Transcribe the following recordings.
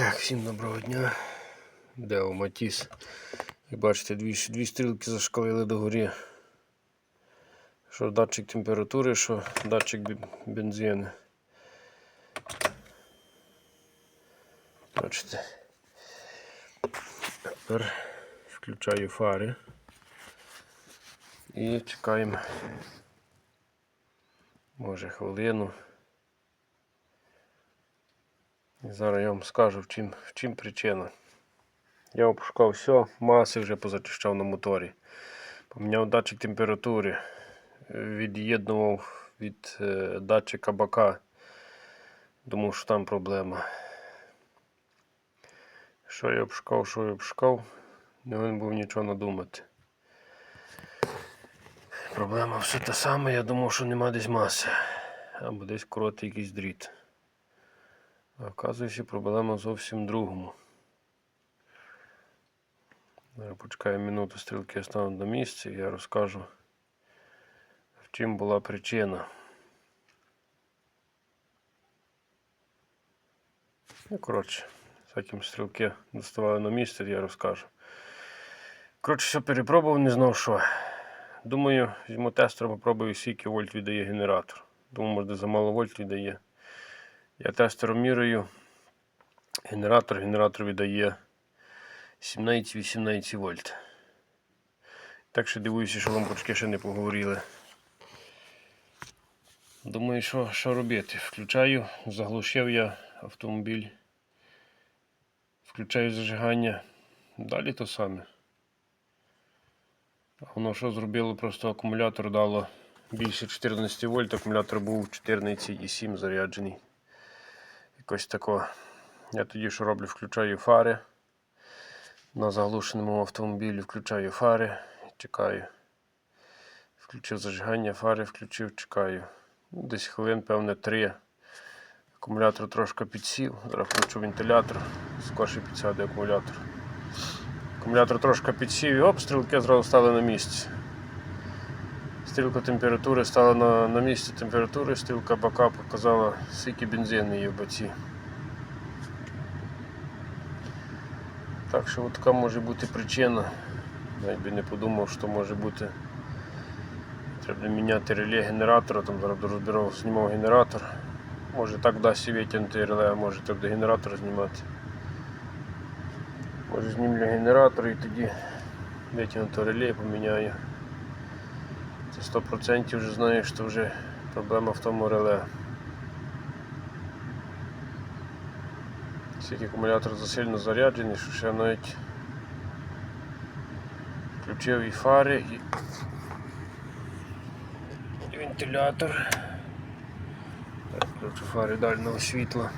Так, всім доброго дня. Део Матіс. Як бачите, дві, дві стрілки зашкалили догорі. Що датчик температури, що датчик бензину. Бачите. Тепер включаю фари. І чекаємо. Може хвилину. І зараз я вам скажу, в чим, в чим причина. Я опускав все, маси вже позачищав на моторі. Поміняв датчик температури, е, від'єднував від е, датчика бака. Думав, що там проблема. Що я обшукав, що я обшукав, не він був нічого надумати. Проблема все та сама, я думав, що нема десь маси. Або десь коротий якийсь дріт. А оказується, проблема зовсім другому. Почекаю минуту, стрілки стануть на місці і я розкажу, в чим була причина. Ну, коротше, всяким стрілки доставали на місце, я розкажу. Коротше, все перепробував, не знав що. Думаю, візьму тестер, попробую, скільки вольт віддає генератор. Думаю, може, замало вольт віддає. Я тестером міряю. Генератор, генератор віддає 17-18 вольт. Так що дивуюся, що лампочки ще не поговорили. Думаю, що, що робити. Включаю, заглушив я автомобіль. Включаю зажигання. Далі то саме. Воно що зробило, просто акумулятор дало більше 14 вольт, акумулятор був 14,7 заряджений. Якось тако. Я тоді що роблю? Включаю фари. На заглушеному автомобілі включаю фари, чекаю. Включив зажигання, фари включив, чекаю. Ну, Десь хвилин, певне, три. Акумулятор трошки підсів. Зараз включу вентилятор, скорше підсяде акумулятор. Акумулятор трошки підсів і оп, стрілки зразу стали на місці. Стрілка температури стала на, на місці температури, стрілка бока показала, скільки бензину є в баці. Так що от така може бути причина. Навіть би не подумав, що може бути. Треба міняти реле генератора, там зараз розбирав, знімав генератор. Може так вдасться витягнути реле, а може треба генератор знімати. Може знімлю генератор і тоді витягнути реле поміняю. Це 100% вже знаю, що вже проблема в тому реле. Скільки акумулятор засильно заряджений, що ще навіть включив і фари, і, і вентилятор. Так, включу фари дальнього світла.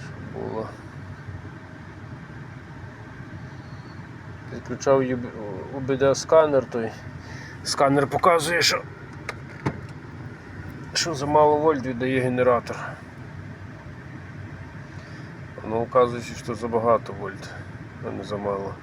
Щоб було. Підключав UBD-сканер, той сканер показує, що, що за мало вольт віддає генератор. Воно вказується, що забагато вольт, а не замало.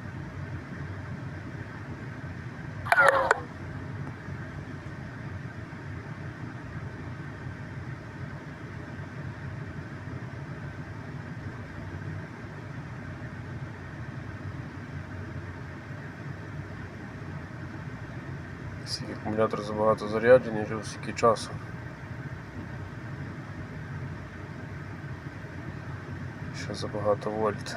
Скільки акумулятор забагато заряджений, вже скільки часу. Ще забагато вольт.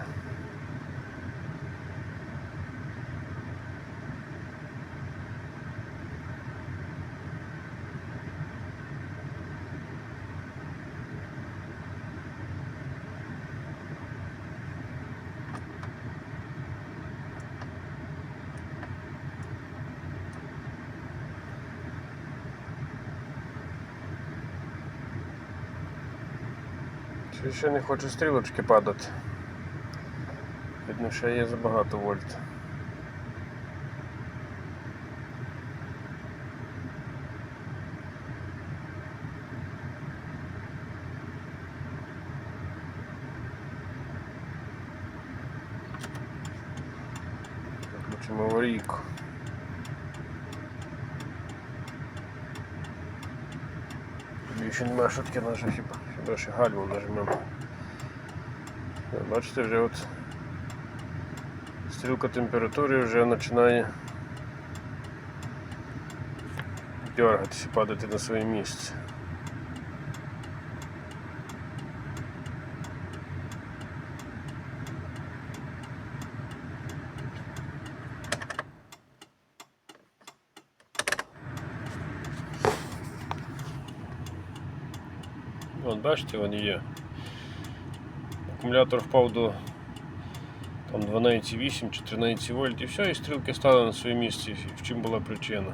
Ще, ще не хочу стрілочки падати. Видно, ще є забагато вольт. Включимо аварійку. Більше немає шутки наша хіба. Далі гальму нажмемо. Бачите, вже от стрілка температури вже починає дергатися, падати на своє місце. Вон, бачите, вони є. Акумулятор впав до 12,8 чи 13 вольт і все, і стрілки стали на своє місце. В чим була причина?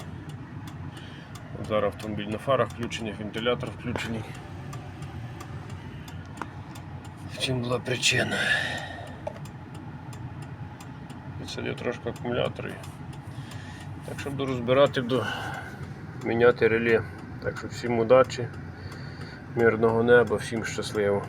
Зараз автомобіль на фарах включений, вентилятор включений. В чим була причина? Підсадив трошки акумулятор. Так що буду розбирати, буду міняти реле. Так що всім удачі, мирного неба, всім щасливо.